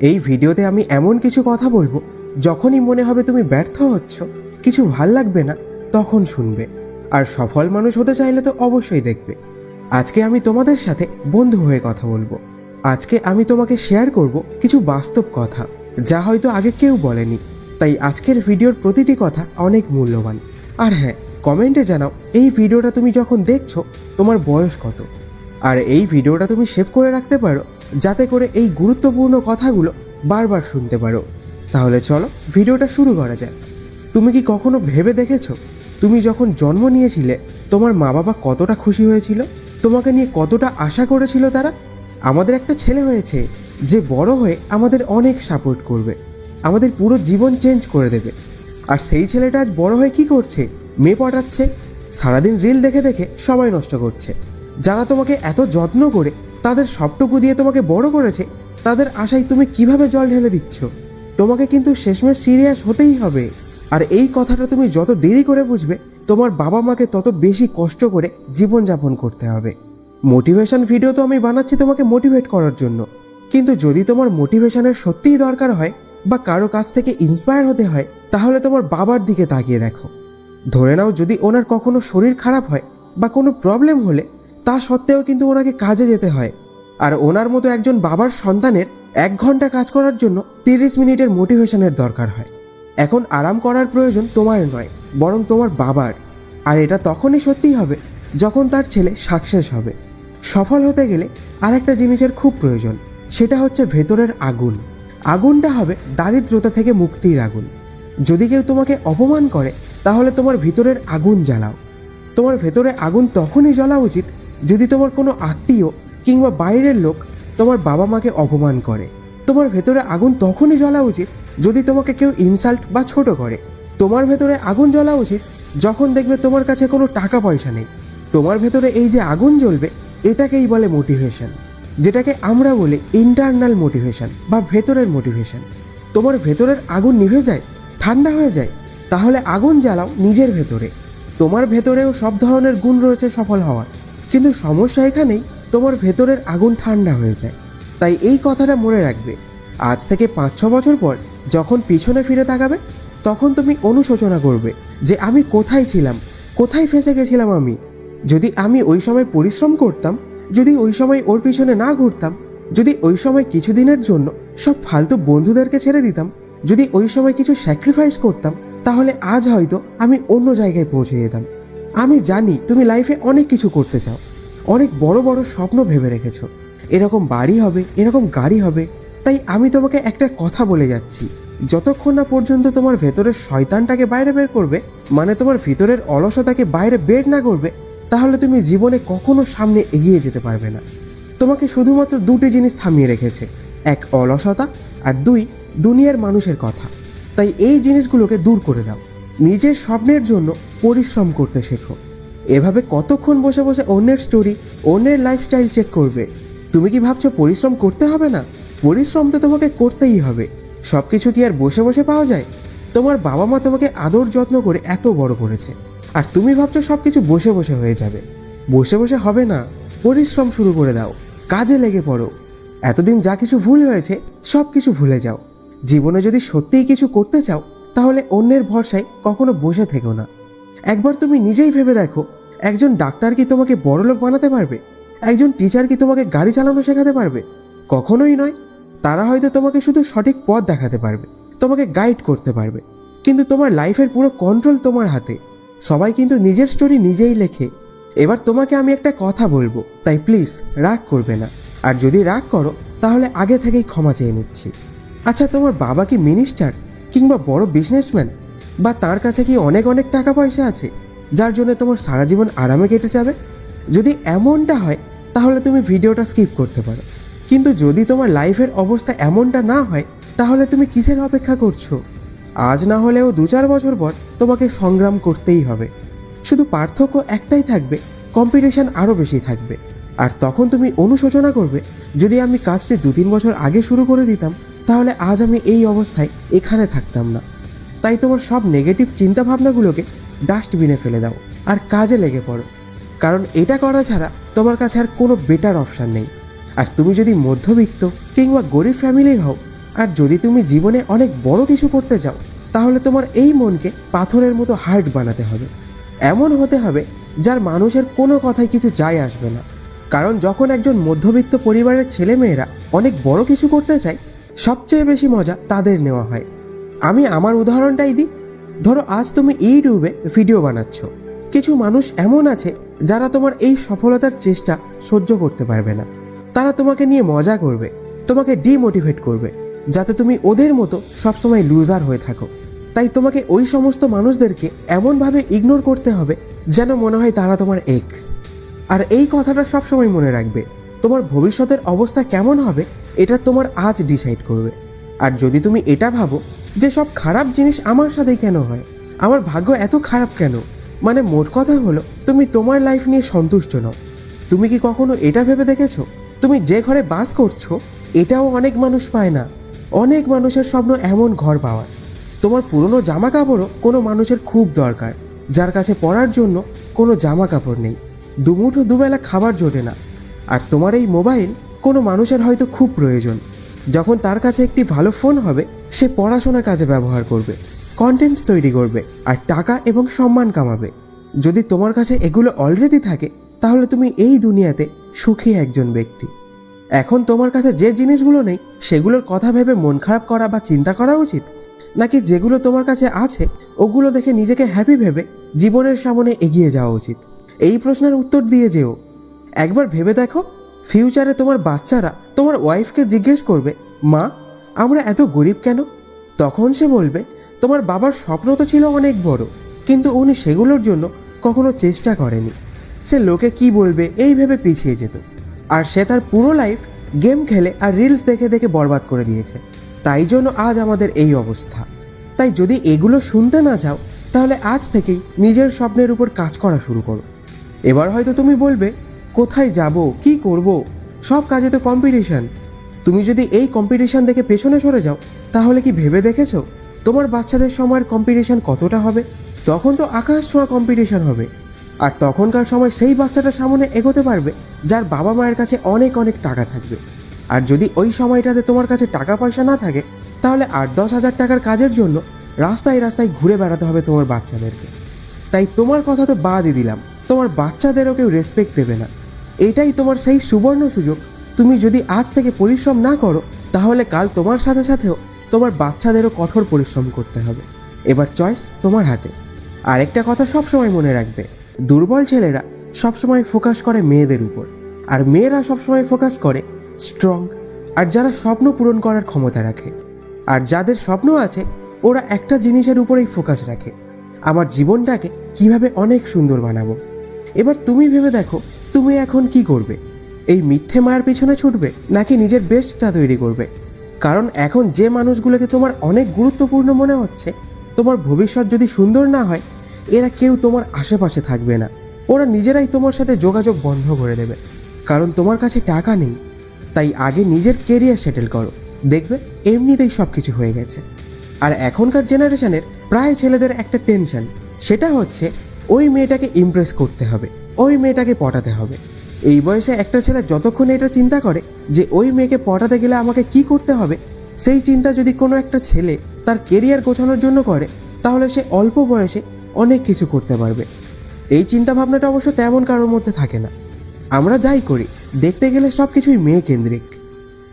এই ভিডিওতে আমি এমন কিছু কথা বলব, যখনই মনে হবে তুমি ব্যর্থ হচ্ছ, কিছু ভালো লাগবে না, তখন শুনবে। আর সফল মানুষ হতে চাইলে তো অবশ্যই দেখবে। আজকে আমি তোমাদের সাথে বন্ধু হয়ে কথা বলব। আজকে আমি তোমাকে শেয়ার করব কিছু বাস্তব কথা, যা হয়তো আগে কেউ বলেনি। তাই আজকের ভিডিওর প্রতিটি কথা অনেক মূল্যবান। আর হ্যাঁ কমেন্টে জানাও, এই ভিডিওটা তুমি যখন দেখছ, তোমার বয়স কত? আর এই ভিডিওটা তুমি সেভ করে রাখতে পারো যাতে করে এই গুরুত্বপূর্ণ কথাগুলো বারবার শুনতে পারো। তাহলে চলো ভিডিওটা শুরু করা যাক। তুমি কি কখনো ভেবে দেখেছ? তুমি যখন জন্ম নিয়েছিলে, তোমার মা বাবা কতটা খুশি হয়েছিল? তোমাকে নিয়ে কতটা আশা করেছিল তারা? আমাদের একটা ছেলে হয়েছে, যে বড় হয়ে আমাদের অনেক সাপোর্ট করবে। আমাদের পুরো জীবন চেঞ্জ করে দেবে। আর সেই ছেলেটা আজ বড় হয়ে কি করছে? মেয়ে পটাচ্ছে। সারাদিন রিল দেখে দেখে সময় নষ্ট করছে। যারা তোমাকে এত যত্ন করে তাদের সবটুকু দিয়ে তোমাকে বড় করেছে। তাদের আশায় তুমি কীভাবে জল ঢেলে দিচ্ছ? তোমাকে কিন্তু শেষমেশ সিরিয়াস হতেই হবে। আর এই কথাটা তুমি যত দেরি করে বুঝবে, তোমার বাবা মাকে তত বেশি কষ্ট করে জীবনযাপন করতে হবে। মোটিভেশন ভিডিও তো আমি বানাচ্ছি তোমাকে মোটিভেট করার জন্য। কিন্তু যদি তোমার মোটিভেশনের সত্যিই দরকার হয় বা কারও কাছ থেকে ইন্সপায়ার হতে হয়, তাহলে তোমার বাবার দিকে তাকিয়ে দেখো। ধরে নাও যদি ওনার কখনো শরীর খারাপ হয় বা কোনো প্রবলেম হলে তা সত্ত্বেও কিন্তু ওনাকে কাজে যেতে হয়। আর ওনার মতো একজন বাবার সন্তানের এক ঘণ্টা কাজ করার জন্য তিরিশ মিনিটের মোটিভেশনের দরকার হয়। এখন আরাম করার প্রয়োজন তোমার নয়, বরং তোমার বাবার। আর এটা তখনই সত্যিই হবে যখন তার ছেলে সাকসেস হবে। সফল হতে গেলে আরেকটা জিনিসের খুব প্রয়োজন, সেটা হচ্ছে ভেতরের আগুন। আগুনটা হবে দারিদ্রতা থেকে মুক্তির আগুন। যদি কেউ তোমাকে অপমান করে, তাহলে তোমার ভিতরের আগুন জ্বালাও। তোমার ভেতরে আগুন তখনই জ্বলা উচিত যদি তোমার কোনো আত্মীয় কিংবা বাইরের লোক তোমার বাবা মাকে অপমান করে, তোমার ভেতরে আগুন তখনই জ্বলা উচিত যদি তোমাকে কেউ ইনসাল্ট বা ছোট করে। তোমার ভেতরে আগুন জ্বলা উচিত যখন দেখবে তোমার কাছে কোনো টাকা পয়সা নেই। তোমার ভেতরে এই যে আগুন জ্বলবে, এটাকেই বলে মোটিভেশন যেটাকে আমরা বলি ইন্টারনাল মোটিভেশন বা ভেতরের মোটিভেশন তোমার ভেতরের আগুন নিভে যায়, ঠান্ডা হয়ে যায়, তাহলে আগুন জ্বালাও নিজের ভেতরে। তোমার ভেতরেও সব ধরনের গুণ রয়েছে সফল হওয়ার। কিন্তু সমস্যা এখানেই, তোমার ভেতরের আগুন ঠান্ডা হয়ে যায়। তাই এই কথাটা মনে রাখবে। আজ থেকে পাঁচ ছ বছর পর যখন পিছনে ফিরে তাকাবে, তখন তুমি অনুশোচনা করবে যে আমি কোথায় ছিলাম, কোথায় ফেঁসে গেছিলাম আমি। যদি আমি ওই সময় পরিশ্রম করতাম, যদি ওই সময় ওর পিছনে না ঘুরতাম, যদি ওই সময় কিছুদিনের জন্য সব ফালতু বন্ধুদেরকে ছেড়ে দিতাম, যদি ওই সময় কিছু স্যাক্রিফাইস করতাম, তাহলে আজ হয়তো আমি অন্য জায়গায় পৌঁছে যেতাম। আমি জানি তুমি লাইফে অনেক কিছু করতে চাও। অনেক বড় বড় স্বপ্ন ভেবে রেখেছো। এরকম বাড়ি হবে, এরকম গাড়ি হবে। তাই আমি তোমাকে একটা কথা বলে যাচ্ছি। যতক্ষণ না পর্যন্ত তোমার ভেতরের শয়তানটাকে বাইরে বের করবে মানে তোমার ভিতরের অলসতাকে বাইরে বের না করবে, তাহলে তুমি জীবনে কখনো সামনে এগিয়ে যেতে পারবে না। তোমাকে শুধুমাত্র দুটি জিনিস থামিয়ে রেখেছে, এক অলসতা আর দুই দুনিয়ার মানুষের কথা। তাই এই জিনিসগুলোকে দূর করে দাও। নিজের স্বপ্নের জন্য পরিশ্রম করতে শেখো। এভাবে কতক্ষণ বসে বসে অন্যের স্টোরি অন্যের লাইফস্টাইল চেক করবে? তুমি কি ভাবছ পরিশ্রম করতে হবে না? পরিশ্রম তো তোমাকে করতেই হবে। সব কিছু কি আর বসে বসে পাওয়া যায়? তোমার বাবা মা তোমাকে আদর যত্ন করে এত বড় করেছে। আর তুমি ভাবছ সব কিছু বসে বসে হয়ে যাবে। বসে বসে হবে না। পরিশ্রম শুরু করে দাও। কাজে লেগে পড়ো। এতদিন যা কিছু ভুল হয়েছে সব কিছু ভুলে যাও। জীবনে যদি সত্যিই কিছু করতে চাও তাহলে অন্যের ভরসায় কখনো বসে থেকো না। একবার তুমি নিজেই ভেবে দেখো, একজন ডাক্তার কি তোমাকে বড়লোক বানাতে পারবে? একজন টিচার কি তোমাকে গাড়ি চালানো শেখাতে পারবে? কখনোই নয়। তারা হয়তো তোমাকে শুধু সঠিক পথ দেখাতে পারবে, তোমাকে গাইড করতে পারবে। কিন্তু তোমার লাইফের পুরো কন্ট্রোল তোমার হাতে। সবাই কিন্তু নিজের স্টোরি নিজেই লেখে। এবার তোমাকে আমি একটা কথা বলব, তাই প্লিজ রাগ করবে না। আর যদি রাগ করো, তাহলে আগে থেকেই ক্ষমা চেয়ে নিচ্ছি। আচ্ছা তোমার বাবা কি মিনিস্টার কিংবা বড় বিজনেসম্যান বা তার কাছে কি অনেক অনেক টাকা পয়সা আছে, যার জন্য তোমার সারা জীবন আরামে কেটে যাবে? যদি এমনটা হয়, তাহলে তুমি ভিডিওটা স্কিপ করতে পারো। কিন্তু যদি তোমার লাইফের অবস্থা এমনটা না হয়, তাহলে তুমি কিসের অপেক্ষা করছ? আজ না হলেও দু চার বছর পর তোমাকে সংগ্রাম করতেই হবে। শুধু পার্থক্য একটাই থাকবে কম্পিটিশন আরও বেশি থাকবে। আর তখন তুমি অনুশোচনা করবে, যদি আমি কাজটি দু তিন বছর আগে শুরু করে দিতাম তাহলে আজ আমি এই অবস্থায় এখানে থাকতাম না। তাই তোমার সব নেগেটিভ চিন্তা ভাবনাগুলোকে ডাস্টবিনে ফেলে দাও আর কাজে লেগে পড়ো। কারণ এটা করা ছাড়া তোমার কাছে আর কোনো বেটার অপশান নেই। আর তুমি যদি মধ্যবিত্ত কিংবা গরিব ফ্যামিলির হও, আর যদি তুমি জীবনে অনেক বড় কিছু করতে চাও, তাহলে তোমার এই মনকে পাথরের মতো হার্ড বানাতে হবে। এমন হতে হবে যার মানুষের কোনো কথায় কিছু যায় আসবে না। কারণ যখন একজন মধ্যবিত্ত পরিবারের ছেলেমেয়েরা অনেক বড় কিছু করতে চায় সবচেয়ে বেশি মজা তাদের নেওয়া হয়। আমি আমার উদাহরণটাই দিই। ধরো, আজ তুমি ইউটিউবে ভিডিও বানাচ্ছ। কিছু মানুষ এমন আছে যারা তোমার এই সফলতার চেষ্টা সহ্য করতে পারবে না। তারা তোমাকে নিয়ে মজা করবে, তোমাকে ডিমোটিভেট করবে, যাতে তুমি ওদের মতো সবসময় লুজার হয়ে থাকো। তাই তোমাকে ওই সমস্ত মানুষদেরকে এমনভাবে ইগনোর করতে হবে যেন মনে হয় তারা তোমার এক্স আর এই কথাটা সবসময় মনে রাখবে। তোমার ভবিষ্যতের অবস্থা কেমন হবে, এটা তোমার আজ ডিসাইড করবে। আর যদি তুমি এটা ভাবো যে সব খারাপ জিনিস আমার সাথেই কেন হয়, আমার ভাগ্য এত খারাপ কেন? মানে মোট কথা হলো, তুমি তোমার লাইফ নিয়ে সন্তুষ্ট নও। তুমি কি কখনো এটা ভেবে দেখেছ? তুমি যে ঘরে বাস করছ, এটাও অনেক মানুষ পায় না। অনেক মানুষের স্বপ্ন এমন ঘর পাওয়ার। তোমার পুরনো জামা কাপড়ও কোনো মানুষের খুব দরকার। যার কাছে পরার জন্য কোনো জামা কাপড় নেই। দুমুঠো দুবেলা খাবার জোটে না। আর তোমার এই মোবাইল কোনো মানুষের হয়তো খুব প্রয়োজন। যখন তার কাছে একটি ভালো ফোন হবে, সে পড়াশোনার কাজে ব্যবহার করবে কন্টেন্ট তৈরি করবে, আর টাকা এবং সম্মান কামাবে। যদি তোমার কাছে এগুলো অলরেডি থাকে, তাহলে তুমি এই দুনিয়াতে সুখী একজন ব্যক্তি। এখন তোমার কাছে যে জিনিসগুলো নেই, সেগুলোর কথা ভেবে মন খারাপ করা বা চিন্তা করা উচিত? নাকি যেগুলো তোমার কাছে আছে, ওগুলো দেখে নিজেকে হ্যাপি ভেবে জীবনের সামনে এগিয়ে যাওয়া উচিত? এই প্রশ্নের উত্তর দিয়ে যেও। একবার ভেবে দেখো ফিউচারে তোমার বাচ্চারা তোমার ওয়াইফকে জিজ্ঞেস করবে, মা, আমরা এত গরিব কেন? তখন সে বলবে, তোমার বাবার স্বপ্ন তো ছিল অনেক বড়, কিন্তু উনি সেগুলোর জন্য কখনো চেষ্টা করেনি। সে লোকে কি বলবে, এই ভেবে পিছিয়ে যেত। আর সে তার পুরো লাইফ গেম খেলে আর রিলস দেখে দেখে বরবাদ করে দিয়েছে। তাই জন্য আজ আমাদের এই অবস্থা। তাই যদি এগুলো শুনতে না চাও, তাহলে আজ থেকেই নিজের স্বপ্নের উপর কাজ করা শুরু করো। এবার হয়তো তুমি বলবে কোথায় যাব? কি করব? সব কাজে তো কম্পিটিশন তুমি যদি এই কম্পিটিশন দেখে পেছনে সরে যাও, তাহলে কি ভেবে দেখেছ? তোমার বাচ্চাদের সময়ের কম্পিটিশন কতটা হবে? তখন তো আকাশ ছোঁয়া কম্পিটিশন হবে। আর তখনকার সময় সেই বাচ্চাটা সামনে এগোতে পারবে, যার বাবা মায়ের কাছে অনেক অনেক টাকা থাকবে। আর যদি ওই সময়টাতে তোমার কাছে টাকা পয়সা না থাকে, তাহলে আট দশ হাজার টাকার কাজের জন্য রাস্তায় রাস্তায় ঘুরে বেড়াতে হবে তোমার বাচ্চাদেরকে। তাই তোমার কথা তো বাদই দিলাম। তোমার বাচ্চাদেরও কেউ রেসপেক্ট দেবে না। এটাই তোমার সেই সুবর্ণ সুযোগ। তুমি যদি আজ থেকে পরিশ্রম না করো, তাহলে কাল তোমার সাথে সাথেও তোমার বাচ্চাদেরও কঠোর পরিশ্রম করতে হবে। এবার চয়েস তোমার হাতে। আরেকটা কথা সবসময় মনে রাখবে, দুর্বল ছেলেরা সবসময় ফোকাস করে মেয়েদের উপর। আর মেয়েরা সবসময় ফোকাস করে স্ট্রং আর যারা স্বপ্ন পূরণ করার ক্ষমতা রাখে। আর যাদের স্বপ্ন আছে, ওরা একটা জিনিসের উপরেই ফোকাস রাখে। আমার জীবনটাকে কীভাবে অনেক সুন্দর বানাবো। এবার তুমি ভেবে দেখো তুমি এখন কি করবে? এই মিথ্যে মায়ের পিছনে ছুটবে নাকি নিজের বেস্টটা তৈরি করবে? কারণ এখন যে মানুষগুলোকে তোমার অনেক গুরুত্বপূর্ণ মনে হচ্ছে, তোমার ভবিষ্যৎ যদি সুন্দর না হয়, এরা কেউ তোমার আশেপাশে থাকবে না। ওরা নিজেরাই তোমার সাথে যোগাযোগ বন্ধ করে দেবে। কারণ তোমার কাছে টাকা নেই। তাই আগে নিজের কেরিয়ার সেটেল করো। দেখবে, এমনিতেই সব কিছু হয়ে গেছে। আর এখনকার জেনারেশনের প্রায় ছেলেদের একটা টেনশন সেটা হচ্ছে ওই মেয়েটাকে ইমপ্রেস করতে হবে, ওই মেয়েটাকে পটাতে হবে। এই বয়সে একটা ছেলে যতক্ষণ এটা চিন্তা করে যে ওই মেয়েকে পটাতে গেলে আমাকে কি করতে হবে, সেই চিন্তা যদি কোনো একটা ছেলে তার কেরিয়ার গোছানোর জন্য করে, তাহলে সে অল্প বয়সে অনেক কিছু করতে পারবে। এই চিন্তা ভাবনাটা অবশ্য তেমন কারোর মধ্যে থাকে না। আমরা যাই করি, দেখতে গেলে সব কিছুই মেয়ে কেন্দ্রিক।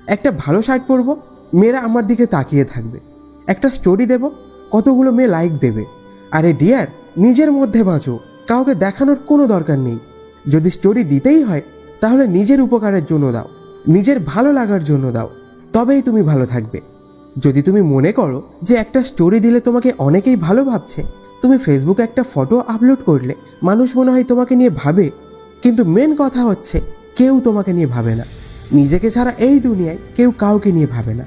একটা ভালো শার্ট পরবো, মেয়েরা আমার দিকে তাকিয়ে থাকবে। একটা স্টোরি দেব, কতগুলো মেয়ে লাইক দেবে। আরে ডিয়ার নিজের মধ্যে বাঁচো। কাউকে দেখানোর কোনো দরকার নেই। যদি স্টোরি দিতেই হয়, তাহলে নিজের উপকারের জন্য দাও। নিজের ভালো লাগার জন্য দাও। তবেই তুমি ভালো থাকবে। যদি তুমি মনে করো যে একটা স্টোরি দিলে তোমাকে অনেকেই ভালো ভাবছে, তুমি ফেসবুকে একটা ফটো আপলোড করলে মানুষ মনে হয় তোমাকে নিয়ে ভাবে। কিন্তু মেন কথা হচ্ছে, কেউ তোমাকে নিয়ে ভাবে না। নিজেকে ছাড়া এই দুনিয়ায় কেউ কাউকে নিয়ে ভাবে না।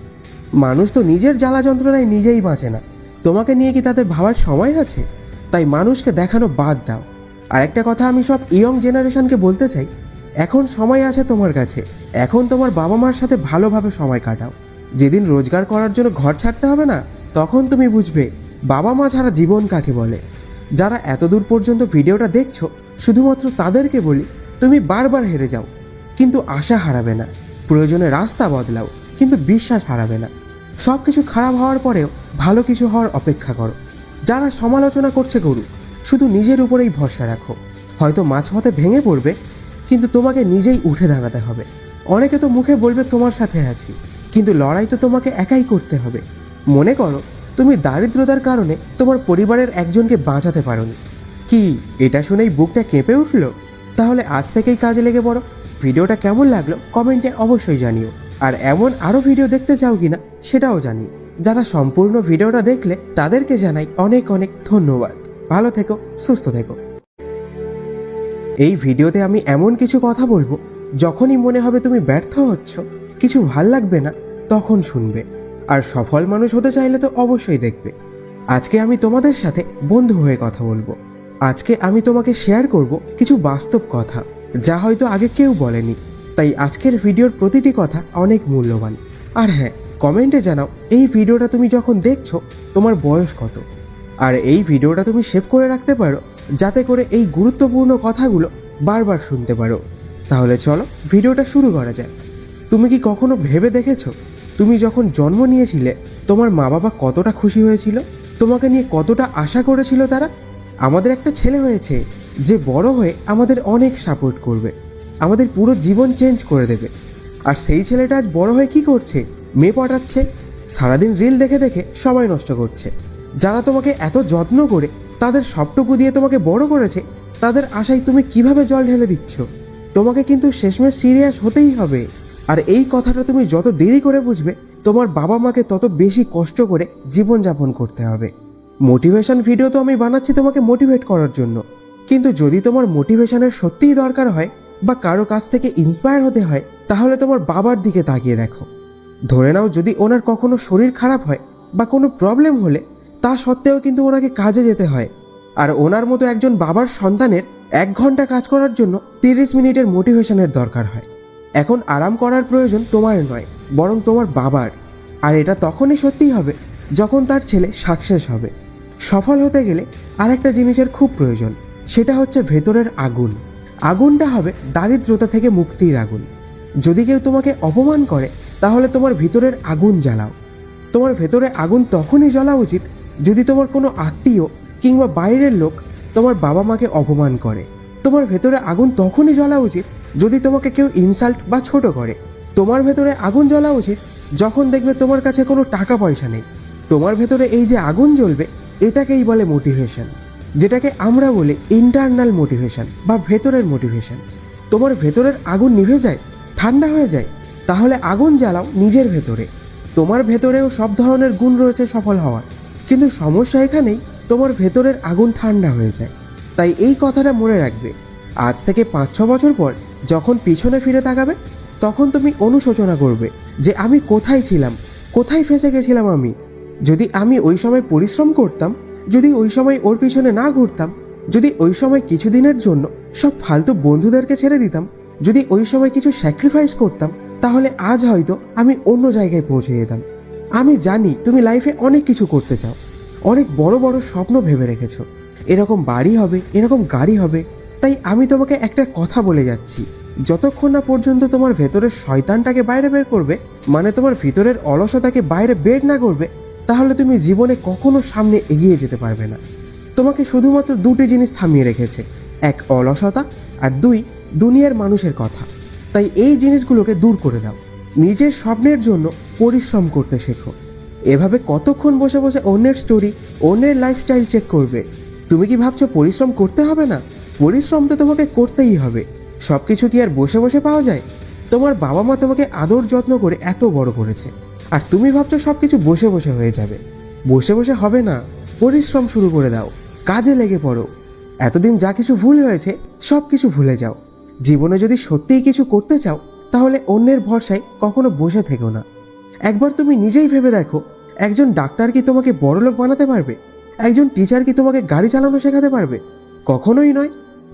মানুষ তো নিজের জ্বালা যন্ত্রণায় নিজেই বাঁচে না। তোমাকে নিয়ে কি তাদের ভাবার সময় আছে? তাই মানুষকে দেখানো বাদ দাও। আর একটা কথা আমি সব ইয়ং জেনারেশনকে বলতে চাই, এখন সময় আছে তোমার কাছে। এখন তোমার বাবা মার সাথে ভালোভাবে সময় কাটাও। যেদিন রোজগার করার জন্য ঘর ছাড়তে হবে না, তখন তুমি বুঝবে বাবা মা ছাড়া জীবন কাকে বলে। যারা এতদূর পর্যন্ত ভিডিওটা দেখছ, শুধুমাত্র তাদেরকে বলি, তুমি বারবার হেরে যাও। কিন্তু আশা হারাবে না, প্রয়োজনে রাস্তা বদলাও, কিন্তু বিশ্বাস হারাবে না। সব কিছু খারাপ হওয়ার পরেও ভালো কিছু হওয়ার অপেক্ষা করো। যারা সমালোচনা করছে করুক শুধু নিজের উপরেই ভরসা রাখো। হয়তো মাঝপথে ভেঙে পড়বে, কিন্তু তোমাকে নিজেই উঠে দাঁড়াতে হবে। অনেকে তো মুখে বলবে, তোমার সাথে আছি। কিন্তু লড়াই তো তোমাকে একাই করতে হবে। মনে করো, তুমি দারিদ্রতার কারণে তোমার পরিবারের একজনকে বাঁচাতে পারোনি। কি, এটা শুনেই বুকটা কেঁপে উঠল? তাহলে আজ থেকেই কাজে লেগে পড়ো। ভিডিওটা কেমন লাগল, কমেন্টে অবশ্যই জানিও। আর এমন আরও ভিডিও দেখতে চাও কিনা, সেটাও জানিও। যারা সম্পূর্ণ ভিডিওটা দেখলে তাদেরকে জানাই অনেক অনেক ধন্যবাদ। ভালো থেকো, সুস্থ থেকো। এই ভিডিওতে আমি এমন কিছু কথা বলব, যখনই মনে হবে তুমি ব্যর্থ হচ্ছ, কিছু ভালো লাগবে না, তখন শুনবে। আর সফল মানুষ হতে চাইলে তো অবশ্যই দেখবে। আজকে আমি তোমাদের সাথে বন্ধু হয়ে কথা বলব। আজকে আমি তোমাকে শেয়ার করব কিছু বাস্তব কথা, যা হয়তো আগে কেউ বলেনি। তাই আজকের ভিডিওর প্রতিটি কথা অনেক মূল্যবান। আর হ্যাঁ কমেন্টে জানাও, এই ভিডিওটা তুমি যখন দেখছ, তোমার বয়স কত? আর এই ভিডিওটা তুমি সেভ করে রাখতে পারো, যাতে করে এই গুরুত্বপূর্ণ কথাগুলো বারবার শুনতে পারো। তাহলে চলো, ভিডিওটা শুরু করা যায় তুমি কি কখনো ভেবে দেখেছ? তুমি যখন জন্ম নিয়েছিলে, তোমার মা বাবা কতটা খুশি হয়েছিল? তোমাকে নিয়ে কতটা আশা করেছিল তারা? আমাদের একটা ছেলে হয়েছে, যে বড় হয়ে আমাদের অনেক সাপোর্ট করবে। আমাদের পুরো জীবন চেঞ্জ করে দেবে। আর সেই ছেলেটা আজ বড় হয়ে কি করছে? মেয়ে পটাচ্ছে সারাদিন রিল দেখে দেখে সবাই নষ্ট করছে। যারা তোমাকে এত যত্ন করে, তাদের সবটুকু দিয়ে তোমাকে বড় করেছে, তাদের আশায় তুমি কীভাবে জল ঢেলে দিচ্ছ? তোমাকে কিন্তু শেষমেশ সিরিয়াস হতেই হবে। আর এই কথাটা তুমি যত দেরি করে বুঝবে, তোমার বাবা মাকে তত বেশি কষ্ট করে জীবনযাপন করতে হবে। মোটিভেশন ভিডিও তো আমি বানাচ্ছি তোমাকে মোটিভেট করার জন্য। কিন্তু যদি তোমার মোটিভেশনের সত্যিই দরকার হয়, বা কারও কাছ থেকে ইন্সপায়ার হতে হয়, তাহলে তোমার বাবার দিকে তাকিয়ে দেখো। ধরে নাও যদি ওনার কখনো শরীর খারাপ হয় বা কোনো প্রবলেম হলে, তা সত্ত্বেও কিন্তু ওনাকে কাজে যেতে হয়। আর ওনার মতো একজন বাবার সন্তানের এক ঘণ্টা কাজ করার জন্য তিরিশ মিনিটের মোটিভেশনের দরকার হয়। এখন আরাম করার প্রয়োজন তোমার নয়, বরং তোমার বাবার। আর এটা তখনই সত্যি হবে যখন তার ছেলে সাকসেস হবে। সফল হতে গেলে আরেকটা জিনিসের খুব প্রয়োজন, সেটা হচ্ছে ভেতরের আগুন। আগুনটা হবে দারিদ্রতা থেকে মুক্তির আগুন। যদি কেউ তোমাকে অপমান করে তাহলে তোমার ভিতরের আগুন জ্বালাও। তোমার ভেতরে আগুন তখনই জ্বলা উচিত যদি তোমার কোনো আত্মীয় কিংবা বাইরের লোক তোমার বাবা মাকে অপমান করে। তোমার ভেতরে আগুন তখনই জ্বলা উচিত যদি তোমাকে কেউ ইনসাল্ট বা ছোট করে। তোমার ভেতরে আগুন জ্বলা উচিত যখন দেখবে তোমার কাছে কোনো টাকা পয়সা নেই। তোমার ভেতরে এই যে আগুন জ্বলবে, এটাকেই বলে মোটিভেশন যেটাকে আমরা বলি ইন্টারনাল মোটিভেশন বা ভেতরের মোটিভেশন তোমার ভেতরের আগুন নিভে যায়, ঠান্ডা হয়ে যায় তাহলে আগুন জ্বালাও নিজের ভেতরে। তোমার ভেতরেও সব ধরনের গুণ রয়েছে সফল হওয়ার। কিন্তু সমস্যা এখানেই, তোমার ভেতরের আগুন ঠান্ডা হয়ে যায়। তাই এই কথাটা মনে রাখবে। আজ থেকে পাঁচ ছ বছর পর যখন পিছনে ফিরে তাকাবে, তখন তুমি অনুশোচনা করবে যে আমি কোথায় ছিলাম, কোথায় ফেঁসে গেছিলাম আমি। যদি আমি ওই সময় পরিশ্রম করতাম, যদি ওই সময় ওর পিছনে না ঘুরতাম, যদি ওই সময় কিছুদিনের জন্য সব ফালতু বন্ধুদেরকে ছেড়ে দিতাম, যদি ওই সময় কিছু স্যাক্রিফাইস করতাম তাহলে আজ হয়তো আমি অন্য জায়গায় পৌঁছে যেতাম। আমি জানি তুমি লাইফে অনেক কিছু করতে চাও। অনেক বড় বড় স্বপ্ন ভেবে রেখেছো। এরকম বাড়ি হবে, এরকম গাড়ি হবে। তাই আমি তোমাকে একটা কথা বলে যাচ্ছি। যতক্ষণ না পর্যন্ত তোমার ভেতরের শয়তানটাকে বাইরে বের করবে মানে তোমার ভিতরের অলসতাকে বাইরে বের না করবে, তাহলে তুমি জীবনে কখনো সামনে এগিয়ে যেতে পারবে না। তোমাকে শুধুমাত্র দুটি জিনিস থামিয়ে রেখেছে, এক অলসতা আর দুই দুনিয়ার মানুষের কথা। তাই এই জিনিসগুলোকে দূর করে দাও নিজের স্বপ্নের জন্য পরিশ্রম করতে শেখো। এভাবে কতক্ষণ বসে বসে অন্যের স্টোরি অন্যের লাইফস্টাইল চেক করবে? তুমি কি ভাবছ পরিশ্রম করতে হবে না? পরিশ্রম তো তোমাকে করতেই হবে। সবকিছু কি আর বসে বসে পাওয়া যায়? তোমার বাবা মা তোমাকে আদর যত্ন করে এত বড় করেছে। আর তুমি ভাবছ সবকিছু বসে বসে হয়ে যাবে। বসে বসে হবে না। পরিশ্রম শুরু করে দাও। কাজে লেগে পড়ো। এতদিন যা কিছু ভুল হয়েছে সব কিছু ভুলে যাও। জীবনে যদি সত্যিই কিছু করতে চাও, তাহলে অন্যের ভরসায় কখনো বসে থেকো না। একবার তুমি নিজেই ভেবে দেখো, একজন ডাক্তার কি তোমাকে বড়লোক বানাতে পারবে? একজন টিচার কি তোমাকে গাড়ি চালানো শেখাতে পারবে? কখনোই নয়।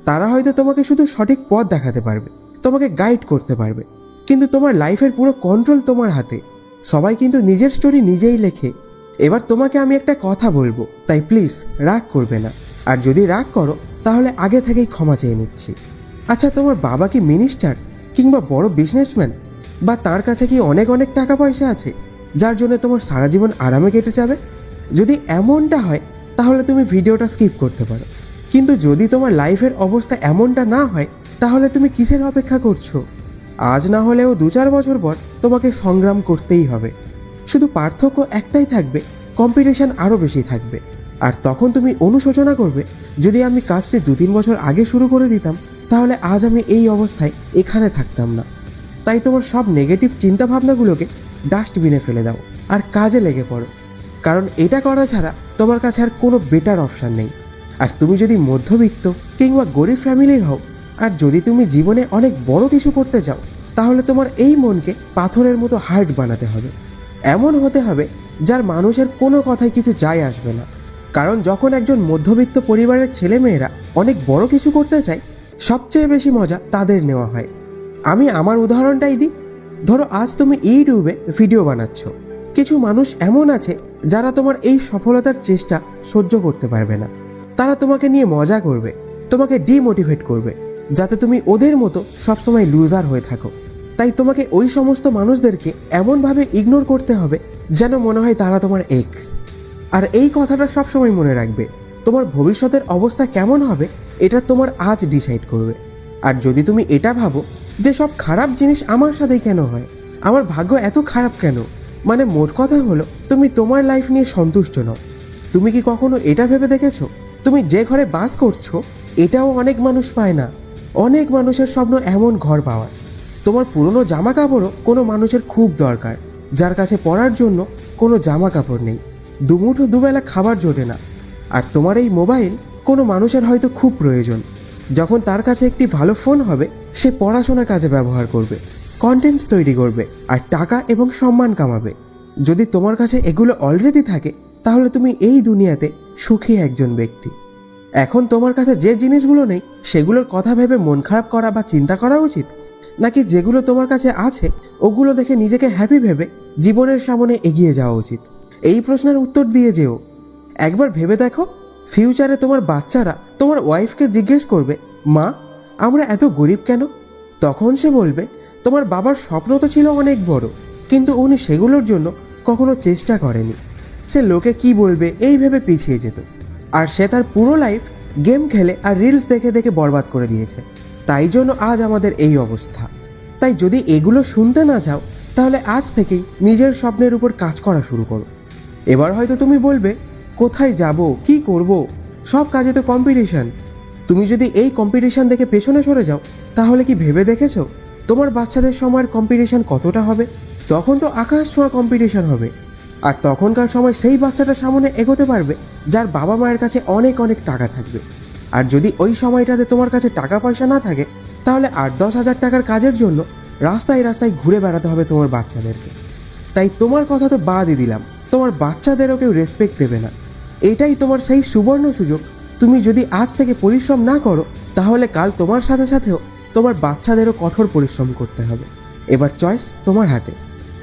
তারা হয়তো তোমাকে শুধু সঠিক পথ দেখাতে পারবে, তোমাকে গাইড করতে পারবে। কিন্তু তোমার লাইফের পুরো কন্ট্রোল তোমার হাতে। সবাই কিন্তু নিজের স্টোরি নিজেই লেখে। এবার তোমাকে আমি একটা কথা বলব, তাই প্লিজ রাগ করবে না। আর যদি রাগ করো, তাহলে আগে থেকেই ক্ষমা চেয়ে নিচ্ছি। আচ্ছা তোমার বাবা কি মিনিস্টার কিংবা বড় বিজনেসম্যান বা তার কাছে কি অনেক অনেক টাকা পয়সা আছে, যার জন্য তোমার সারা জীবন আরামে কেটে যাবে? যদি এমনটা হয়, তাহলে তুমি ভিডিওটা স্কিপ করতে পারো। কিন্তু যদি তোমার লাইফের অবস্থা এমনটা না হয়, তাহলে তুমি কিসের অপেক্ষা করছ? আজ না হলেও দু চার বছর পর তোমাকে সংগ্রাম করতেই হবে। শুধু পার্থক্য একটাই থাকবে কম্পিটিশন আরও বেশি থাকবে। আর তখন তুমি অনুশোচনা করবে, যদি আমি কাজটি দু তিন বছর আগে শুরু করে দিতাম তাহলে আজ আমি এই অবস্থায় এখানে থাকতাম না। তাই তোমার সব নেগেটিভ চিন্তা ভাবনাগুলোকে ডাস্টবিনে ফেলে দাও আর কাজে লেগে পড়ো। কারণ এটা করা ছাড়া তোমার কাছে আর কোনো বেটার অপশান নেই। আর তুমি যদি মধ্যবিত্ত কিংবা গরিব ফ্যামিলির হও, আর যদি তুমি জীবনে অনেক বড় কিছু করতে চাও, তাহলে তোমার এই মনকে পাথরের মতো হার্ড বানাতে হবে। এমন হতে হবে যার মানুষের কোনো কথায় কিছু যায় আসবে না। কারণ যখন একজন মধ্যবিত্ত পরিবারের ছেলেমেয়েরা অনেক বড় কিছু করতে চায় সবচেয়ে বেশি মজা তাদের নেওয়া হয়। আমি আমার উদাহরণটাই দিই। ধরো, আজ তুমি ইউটিউবে ভিডিও বানাচ্ছ। কিছু মানুষ এমন আছে যারা তোমার এই সফলতার চেষ্টা সহ্য করতে পারবে না। তারা তোমাকে নিয়ে মজা করবে, তোমাকে ডিমোটিভেট করবে, যাতে তুমি ওদের মতো সবসময় লুজার হয়ে থাকো। তাই তোমাকে ওই সমস্ত মানুষদেরকে এমনভাবে ইগনোর করতে হবে যেন মনে হয় তারা তোমার এক্স আর এই কথাটা সবসময় মনে রাখবে। তোমার ভবিষ্যতের অবস্থা কেমন হবে, এটা তোমার আজ ডিসাইড করবে। আর যদি তুমি এটা ভাবো যে সব খারাপ জিনিস আমার সাথেই কেন হয়? আমার ভাগ্য এত খারাপ কেন? মানে মোট কথা হলো, তুমি তোমার লাইফ নিয়ে সন্তুষ্ট নও। তুমি কি কখনো এটা ভেবে দেখেছ? তুমি যে ঘরে বাস করছ, এটাও অনেক মানুষ পায় না। অনেক মানুষের স্বপ্ন এমন ঘর পাওয়ার। তোমার পুরনো জামা কাপড়ও কোনো মানুষের খুব দরকার। যার কাছে পরার জন্য কোনো জামা কাপড় নেই। দুমুঠো দুবেলা খাবার জোটে না। আর তোমার এই মোবাইল কোনো মানুষের হয়তো খুব প্রয়োজন। যখন তার কাছে একটি ভালো ফোন হবে, সে পড়াশোনার কাজে ব্যবহার করবে কন্টেন্ট তৈরি করবে, আর টাকা এবং সম্মান কামাবে। যদি তোমার কাছে এগুলো অলরেডি থাকে, তাহলে তুমি এই দুনিয়াতে সুখী একজন ব্যক্তি। এখন তোমার কাছে যে জিনিসগুলো নেই, সেগুলোর কথা ভেবে মন খারাপ করা বা চিন্তা করা উচিত? নাকি যেগুলো তোমার কাছে আছে, ওগুলো দেখে নিজেকে হ্যাপি ভেবে জীবনের সামনে এগিয়ে যাওয়া উচিত? এই প্রশ্নের উত্তর দিয়ে যেও। একবার ভেবে দেখো ফিউচারে তোমার বাচ্চারা তোমার ওয়াইফকে জিজ্ঞেস করবে, মা, আমরা এত গরিব কেন? তখন সে বলবে, তোমার বাবার স্বপ্ন তো ছিল অনেক বড়, কিন্তু উনি সেগুলোর জন্য কখনো চেষ্টা করেনি। সে লোকে কি বলবে, এই ভেবে পিছিয়ে যেত। আর সে তার পুরো লাইফ গেম খেলে আর রিলস দেখে দেখে বরবাদ করে দিয়েছে। তাই জন্য আজ আমাদের এই অবস্থা। তাই যদি এগুলো শুনতে না চাও, তাহলে আজ থেকেই নিজের স্বপ্নের উপর কাজ করা শুরু করো। এবার হয়তো তুমি বলবে কোথায় যাব, কি করব, সব কাজে তো কম্পিটিশন তুমি যদি এই কম্পিটিশন দেখে পেছনে সরে যাও, তাহলে কি ভেবে দেখেছ? তোমার বাচ্চাদের সময়ের কম্পিটিশন কতটা হবে? তখন তো আকাশ ছোঁয়া কম্পিটিশন হবে। আর তখনকার সময় সেই বাচ্চাটা সামনে এগোতে পারবে, যার বাবা মায়ের কাছে অনেক অনেক টাকা থাকবে। আর যদি ওই সময়টাতে তোমার কাছে টাকা পয়সা না থাকে, তাহলে আট দশ হাজার টাকার কাজের জন্য রাস্তায় রাস্তায় ঘুরে বেড়াতে হবে তোমার বাচ্চাদেরকে। তাই তোমার কথা তো বাদই দিলাম। তোমার বাচ্চাদেরও কেউ রেসপেক্ট দেবে না। এটাই তোমার সেই সুবর্ণ সুযোগ। তুমি যদি আজ থেকে পরিশ্রম না করো, তাহলে কাল তোমার সাথে সাথেও তোমার বাচ্চাদেরও কঠোর পরিশ্রম করতে হবে। এবার চয়েস তোমার হাতে।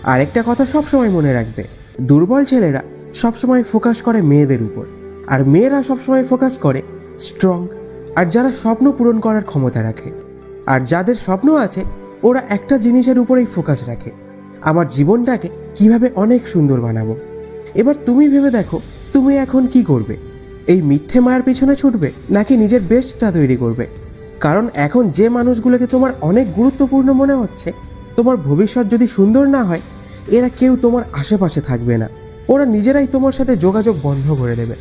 আরেকটা কথা সবসময় মনে রাখবে, দুর্বল ছেলেরা সবসময় ফোকাস করে মেয়েদের উপর, আর মেয়েরা সবসময় ফোকাস করে স্ট্রং আর যারা স্বপ্ন পূরণ করার ক্ষমতা রাখে। আর যাদের স্বপ্ন আছে, ওরা একটা জিনিসের উপরেই ফোকাস রাখে। আমার জীবনটাকে কীভাবে অনেক সুন্দর বানাবো। এবার তুমি ভেবে দেখো, তুমি এখন কি করবে? এই মিথ্যে মায়ের পিছনে ছুটবে নাকি নিজের বেস্টটা তৈরি করবে? কারণ এখন যে মানুষগুলোকে তোমার অনেক গুরুত্বপূর্ণ মনে হচ্ছে, তোমার ভবিষ্যৎ যদি সুন্দর না হয়, এরা কেউ তোমার আশেপাশে থাকবে না। ওরা নিজেরাই তোমার সাথে যোগাযোগ বন্ধ করে দেবে,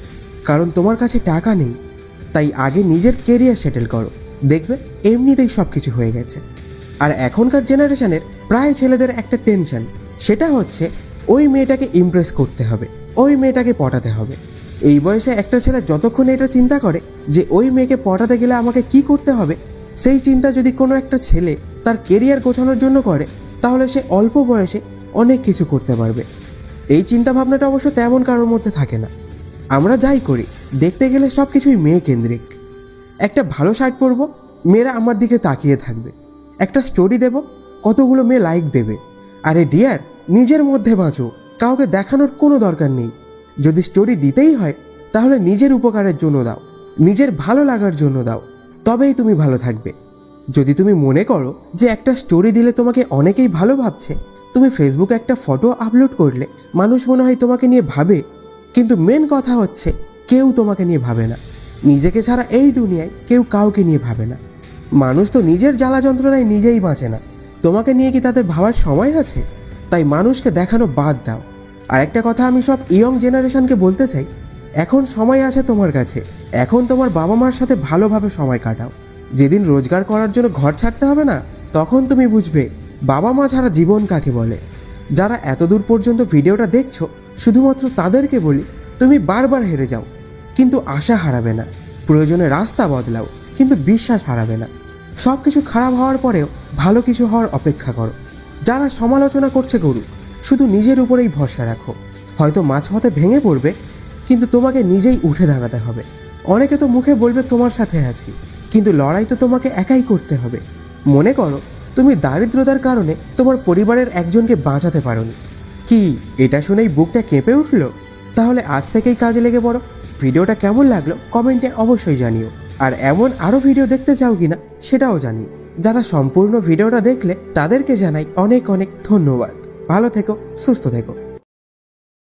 কারণ তোমার কাছে টাকা নেই। তাই আগে নিজের কেরিয়ার সেটেল করো। দেখবে, এমনিতেই সব কিছু হয়ে গেছে। আর এখনকার জেনারেশনের প্রায় ছেলেদের একটা টেনশন সেটা হচ্ছে ওই মেয়েটাকে ইমপ্রেস করতে হবে, ওই মেয়েটাকে পটাতে হবে। এই বয়সে একটা ছেলে যতক্ষণ এটা চিন্তা করে যে ওই মেয়েকে পটাতে গেলে আমাকে কি করতে হবে, সেই চিন্তা যদি কোনো একটা ছেলে তার কেরিয়ার গোছানোর জন্য করে, তাহলে সে অল্প বয়সে অনেক কিছু করতে পারবে। এই চিন্তা ভাবনাটা অবশ্য তেমন কারোর মধ্যে থাকে না। আমরা যাই করি, দেখতে গেলে সব কিছুই মেয়ে কেন্দ্রিক। একটা ভালো শার্ট পরবো, মেয়েরা আমার দিকে তাকিয়ে থাকবে। একটা স্টোরি দেব, কতগুলো মেয়ে লাইক দেবে। আরে ডিয়ার নিজের মধ্যে বাঁচো। কাউকে দেখানোর কোনো দরকার নেই। যদি স্টোরি দিতেই হয়, তাহলে নিজের উপকারের জন্য দাও। নিজের ভালো লাগার জন্য দাও। তবেই তুমি ভালো থাকবে। যদি তুমি মনে করো যে একটা স্টোরি দিলে তোমাকে অনেকেই ভালো ভাবছে, তুমি ফেসবুকে একটা ফটো আপলোড করলে মানুষ মনে হয় তোমাকে নিয়ে ভাবে। কিন্তু মেন কথা হচ্ছে, কেউ তোমাকে নিয়ে ভাবে না। নিজেকে ছাড়া এই দুনিয়ায় কেউ কাউকে নিয়ে ভাবে না। মানুষ তো নিজের জ্বালা যন্ত্রণায় নিজেই বাঁচে না। তোমাকে নিয়ে কি তাদের ভাবার সময় আছে? তাই মানুষকে দেখানো বাদ দাও। আর একটা কথা আমি সব ইয়ং জেনারেশনকে বলতে চাই, এখন সময় আছে তোমার কাছে। এখন তোমার বাবা মার সাথে ভালোভাবে সময় কাটাও। যেদিন রোজগার করার জন্য ঘর ছাড়তে হবে না, তখন তুমি বুঝবে বাবা মা ছাড়া জীবন কাকে বলে। যারা এতদূর পর্যন্ত ভিডিওটা দেখছ, শুধুমাত্র তাদেরকে বলি, তুমি বারবার হেরে যাও। কিন্তু আশা হারাবে না। প্রয়োজনে রাস্তা বদলাও, কিন্তু বিশ্বাস হারাবে না। সব কিছু খারাপ হওয়ার পরেও ভালো কিছু হওয়ার অপেক্ষা করো। যারা সমালোচনা করছে করুক শুধু নিজের উপরেই ভরসা রাখো। হয়তো মাঝপথে ভেঙে পড়বে, কিন্তু তোমাকে নিজেই উঠে দাঁড়াতে হবে। অনেকে তো মুখে বলবে, তোমার সাথে আছি। কিন্তু লড়াই তো তোমাকে একাই করতে হবে। মনে করো, তুমি দারিদ্রতার কারণে তোমার পরিবারের একজনকে বাঁচাতে পারোনি। কি, এটা শুনেই বুকটা কেঁপে উঠল? তাহলে আজ থেকেই কাজে লেগে পড়ো। ভিডিওটা কেমন লাগল, কমেন্টে অবশ্যই জানিও। আর এমন আরও ভিডিও দেখতে চাও কিনা, সেটাও জানিও। যারা সম্পূর্ণ ভিডিওটা দেখলে তাদেরকে জানাই অনেক অনেক ধন্যবাদ। ভালো থেকো সুস্থ থেকো।